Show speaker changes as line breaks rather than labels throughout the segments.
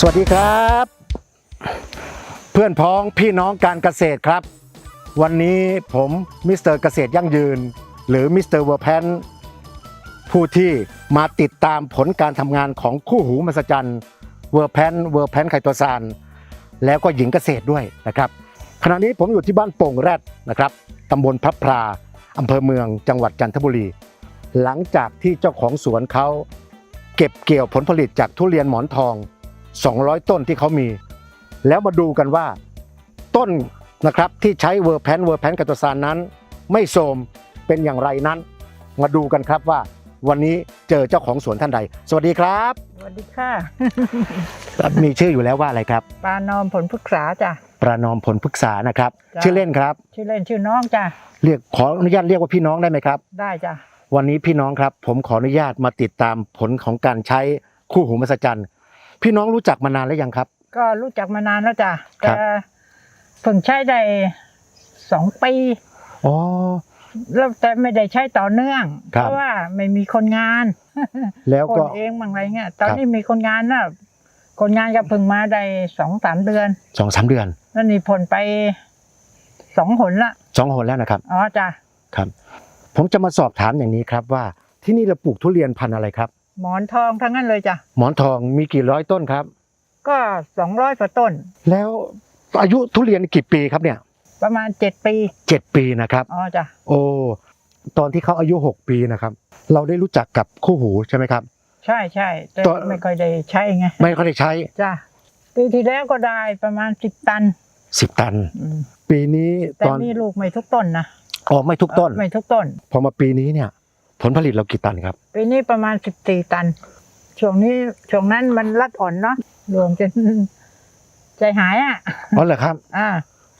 สวัสดีครับ เพื่อนพ้องพี่น้องการเกษตรครับ วันนี้ผมมิสเตอร์เกษตรยั่งยืน หรือมิสเตอร์เวอร์แพนผู้ที่มาติดตามผลการทำงานของคู่หูมหัศจรรย์เวอร์แพนเวอร์แพนไคโตซานแล้วก็หญิงเกษตรด้วยนะครับ ขณะนี้ผมอยู่ที่บ้านโป่งแรดนะครับตำบลพระพราอำเภอเมืองจังหวัดจันทบุรี หลังจากที่เจ้าของสวนเขาเก็บเกี่ยวผลผลิตจากทุเรียนหมอนทอง 200 ต้นที่เขามี แล้วมาดูกันว่าต้นนะครับที่ใช้เวอร์แพนเวอร์แพนกัตซานนั้น ไม่โทรมเป็นอย่างไรนั้น มาดูกันครับว่าวันนี้เจอเจ้าของสวนท่านใด สวัสดีครับ
สวัสดีค่ะ
มีชื่ออยู่แล้วว่าอะไรครับ
ปลานอมผลพฤกษาจ้ะ
ประนอมผลพฤกษานะครับ
จ้ะ
ชื่อเล่นครับ
ชื่อเล่นชื่อน้องจ้ะ
เรียกขออนุญาตเรียกว่าพี่น้องได้ไหมครับ
ได้จ้ะ
วันนี้พี่น้องครับ ผมขออนุญาตมาติดตามผลของการใช้คู่หูมหัศจรรย์ พี่น้องรู้จักมานานแล้วยังครับ
ก็รู้จักมานานแล้วจ้ะ
ครั
แต่
บ
เพิ่งใช้ได้สองปี
อ๋อ
แล้วแต่ไม่ได้ใช้ต่อเนื่อง
ครับ
เพราะว่าไม่มีคนงาน
แล้ว
คน
ก็
เองบางไรเงี้ย ตอน
ครับ
นี้มีคนงานน่ะคนงานก็เพิ่งมาได้สองสามเดือน
สองสามเดือน
แล้วนี่ผลไปสองหนละ
สองหนแล้วนะครับ
อ๋อจ้ะ
ครับ ผมจะมาสอบถามอย่างนี้ครับว่าที่นี่เราปลูกทุเรียนพันธุ์อะไรครับ
หมอนทองทั้งนั้นเลยจ้ะ
หมอนทองมีกี่ร้อยต้นครับ
ก็สองร้อยกว่าต้น
แล้วอายุทุเรียนกี่ปีครับเนี่ย
ประมาณเจ็ดปี
เจ็ดปีนะครับ
อ๋อจ้ะ
โอ้ตอนที่เขาอายุหกปีนะครับ เราได้รู้จักกับคู่หูใช่ไหมครับ
ใช่ใช่แต่
ตัว
ไม่ค่อยได้ใช้ไง
ไม่ค่อยได้ใช้
จ้ะปีที่แล้วก็ได้ประมาณสิบตัน
สิบตัน
อืม
ปีนี้
แต่
ตอน
นี่ลูกไม่ทุกต้นนะ
ออกไม่ทุกต้น
ไม่ทุกต้น
พอมาปีนี้เนี่ย ผลผลิตเรากี่ตันครับ
ปีนี้ประมาณสิบสี่ตัน ช่วงนี้ช่วงนั้นมันรัดอ่อนเนาะรวมจนใจหายอะ
อ๋อเหรอครับ
อ่า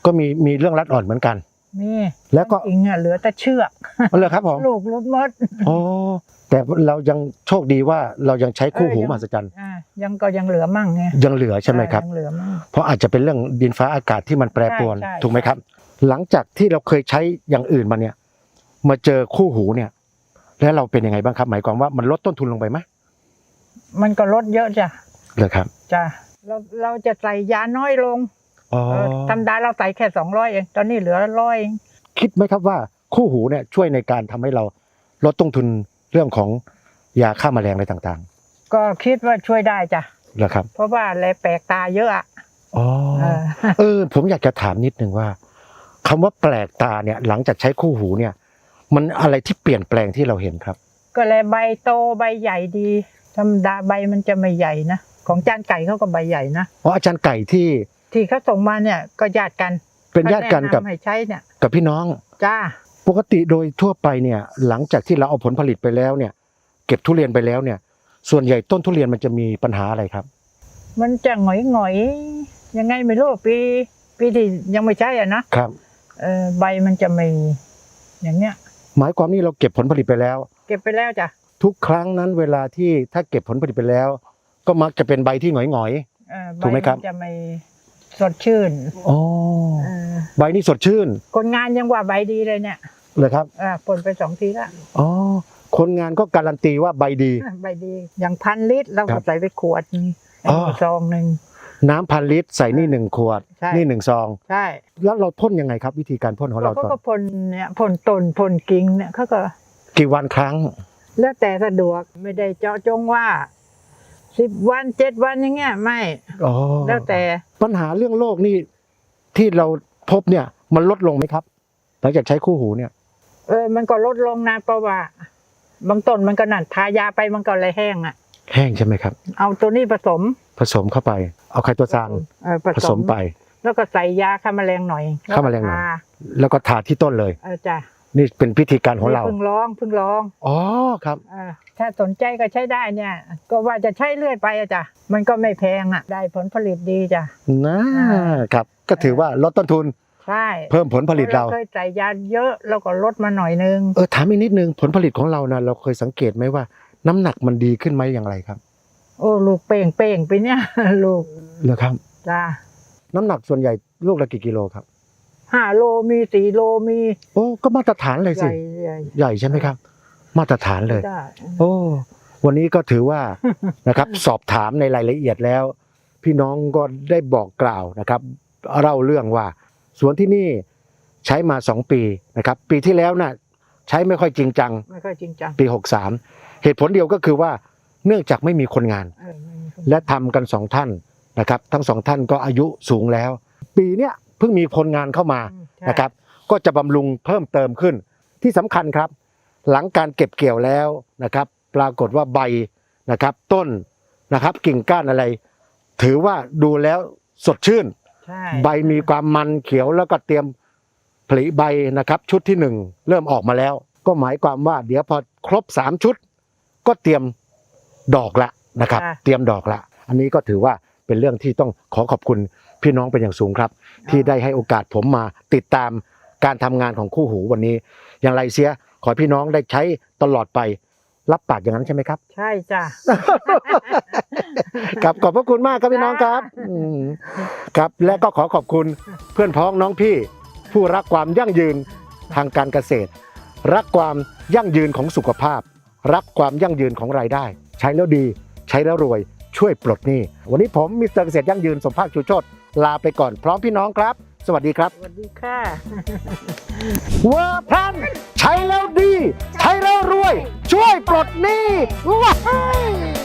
ก็มีมีเรื่องรัดอ่อนเหมือนกัน
มี
แล้วก็
อิงอะเหลือแต่เชือก
อ๋อเหรอครับผม
ลูกรุดหมด
อ๋อแต่เรายังโชคดีว่าเรายังใช้คู่หู
เออยัง
มหัศจรรย์
อ่ายังก็ยังเหลือมั่งไง
ยังเหลือใช่ไหมครับ
ยังเหลือมั่ง
เพราะอาจจะเป็นเรื่องดินฟ้าอากาศที่มันแปรปรวน
ใช่ใช่
ถูกไหมครับ หลังจากที่เราเคยใช้อย่างอื่นมาเนี่ย มาเจอคู่หูเนี่ย แล้วเราเป็นยังไงบ้างครับ หมายความว่ามันลดต้นทุนลงไปไหม
มันก็ลดเยอะจ้ะ
เลยครับ
จ้ะเราเราจะใส่ยาน้อยลง
อ๋อ
เออธรรมดาเราใส่แค่สองร้อยเองตอนนี้เหลือร้อยเอง
คิดไหมครับว่าคู่หูเนี่ยช่วยในการทำให้เราลดต้นทุนเรื่องของยาฆ่าแมลงอะไรต่าง
ก็คิดว่าช่วยได้จ้ะ
ๆเหรอครับ
เพราะว่าแลแปลกตาเยอะอะ
อ๋อ
เออ
เออผมอยากจะถามนิดนึงว่าคำว่าแปลกตาเนี่ยหลังจากใช้คู่หูเนี่ย มันอะไรที่เปลี่ยนแปลงที่เราเห็นครับ
ก็แลใบโตใบใหญ่ดี ธรรมดาใบมันจะไม่ใหญ่นะ ของจานไก่เขาก็ใบใหญ่นะ
เพราะอาจารย์ไก่ที่
ที่เขาส่งมาเนี่ยก็ญาติกัน
เป็นญาติกันกับ
เขแะำให้ใช้เนี่ย
กับพี่น้อง
จ้า
ปกติโดยทั่วไปเนี่ยหลังจากที่เราเอาผลผลิตไปแล้วเนี่ย เก็บทุเรียนไปแล้วเนี่ย ส่วนใหญ่ต้นทุเรียนมันจะมีปัญหาอะไรครับ
มันจะหงอยหงอยๆยังไงไม่รู้ปีปีที่ยังไม่ใช่อะนะครับ เออใบมันจะไม่อย่างเนี้ย
หมายความนี่เราเก็บผลผลิตไปแล้ว
เก็บไปแล้วจ้ะ
ทุกครั้งนั้นเวลาที่ถ้าเก็บผลผลิตไปแล้ว ก็มักจะเป็นใบที่หงอย
เออใบ
ถูกไหมครับ
นจะไม่สดชื่น
ๆอ๋อ
เออ
ใบนี่สดชื่น
คนงานยังว่าใบดีเลยเนี่ย
เลยครับ
อ่าผลไปสองทีละ
อ๋อคนงานก็การันตีว่าใบดี
ใบดีอย่างพันลิตรเรา
ครั
ก็
บ
ใส่ไปขวดนึง
อ๋อ
ซองหนึ่ง
น้ำพันลิตรใส่นี่หนึ่งขวด
ใช่
นี่หนึ่งซอง
ใช่
แล้วเราพ่นยังไงครับ วิธีการพ่นของเรา
เขา
ตอน
ก็พ่นเนี่ยพ่นต้นพ่นกิ่งเนี่ยเขาก็
กี่วันครั้ง
แล้วแต่สะดวกไม่ได้เจาะจงว่าสิบวันเจ็ดวันอย่างเงี้ยไม่
อ๋อ
แล้วแต่
ปัญหาเรื่องโรคนี่ที่เราพบเนี่ย มันลดลงไหมครับ หลังจากใช้คู่หูเนี่ย
เออมันก็ลดลงนะเพราะว่าบางต้นมันก็นั่นทายาไปมันก็เลยแห้งอะ
แห้งใช่ไหมครับ
เอาตัวนี้ผสม
ผสมเข้าไปเอาไคโตซาน
เออ
ผสมไป
แล้วก็ใส่ยาฆ่าแมลงหน่อย
ฆ่าแมลงหน่อย
ท
แล้วก็ทาที่ต้นเลย
เออจ้ะ
นี่เป็นพิธีการของเรา
เพิ่งลองเพิ่งลอง
อ๋อครับ
เออถ้าสนใจก็ใช้ได้เนี่ย ก็ว่าจะใช้เรื่อยไปอะจ้ะมันก็ไม่แพงอะ ได้ผลผลิตดีจ้ะ
นะ
อ่า
ครับ ก็ถือว่าลดต้นทุน
ใช่
เพิ่มผลผลิตเรา
เคยใส่ยาเยอะแล้วก็ลดมาหน่อยนึง
เออถามอีกนิดนึงผลผลิตของเรานะเราเคยสังเกตไหมว่า น้ำหนักมันดีขึ้นไหมอย่างไรครับ
โอ้ลูกเป่งเป่งๆไปเนี่ยลูก
เหรอครับ
จ้ะ
น้ำหนักส่วนใหญ่ลูกละกี่กิโลครับ
ห้าโลมีสี่โลมี
โอ้ก็มาตรฐานเลย
ให
สิ
ญ่ใหญ่
ใหญ่ใช่ไหมครับ มาตรฐานเลย
ได้
โอ้ วันนี้ก็ถือว่า นะครับสอบถามในรายละเอียดแล้ว พี่น้องก็ได้บอกกล่าวนะครับเล่าเรื่องว่า สวนที่นี่ใช้มา2ปีนะครับ ปีที่แล้วน่ะใช้ไม่ค่อยจริงจัง
ไม่ค่อยจริงจัง
ปี 63 เหตุผลเดียวก็คือว่า เนื่องจากไม่มีคนงาน
เออไม่มีคน
และทำกันสองท่านนะครับ ทั้งสองท่านก็อายุสูงแล้ว ปีเนี้ยเพิ่งมีคนงานเข้ามา
อืมใช่
นะครับ ก็จะบำรุงเพิ่มเติมขึ้น ที่สำคัญครับ หลังการเก็บเกี่ยวแล้วนะครับ ปรากฏว่าใบนะครับ ต้นนะครับ กิ่งก้านอะไร ถือว่าดูแล้วสดชื่น
ใช่
ใบมีความมันเขียวแล้วก็เตรียมผลิใบนะครับ ชุดที่หนึ่งเริ่มออกมาแล้ว ก็หมายความว่าเดี๋ยวพอครบสามชุด ก็เตรียม ดอกละนะครับเตรียมดอกละ อันนี้ก็ถือว่าเป็นเรื่องที่ต้องขอขอบคุณพี่น้องเป็นอย่างสูงครับ ที่ได้ให้โอกาสผมมาติดตามการทำงานของคู่หูวันนี้ อย่างไรเสียขอให้พี่น้องได้ใช้ตลอดไปรับปากอย่างนั้นใช่ไหมครับ
ใช่จ้ะ
ครับขอบพระคุณมากครับพี่น้องครับ
จ้า
อืมครับและก็ขอขอบคุณเพื่อนพ้องน้องพี่ ผู้รักความยั่งยืนทางการเกษตร รักความยั่งยืนของสุขภาพ รักความยั่งยืนของรายได้ ใช้แล้วดี ใช้แล้วรวยช่วยปลดหนี้ วันนี้ผมมิสเตอร์เกษตรยั่งยืนสมภาคชูโชตลาไปก่อนพร้อมพี่น้องครับ สวัสดีครับ
สวัสดีค่ะ
เวอร์แพนใช้แล้วดี ใช้แล้วรวย ช่วยปลดหนี้ว้าย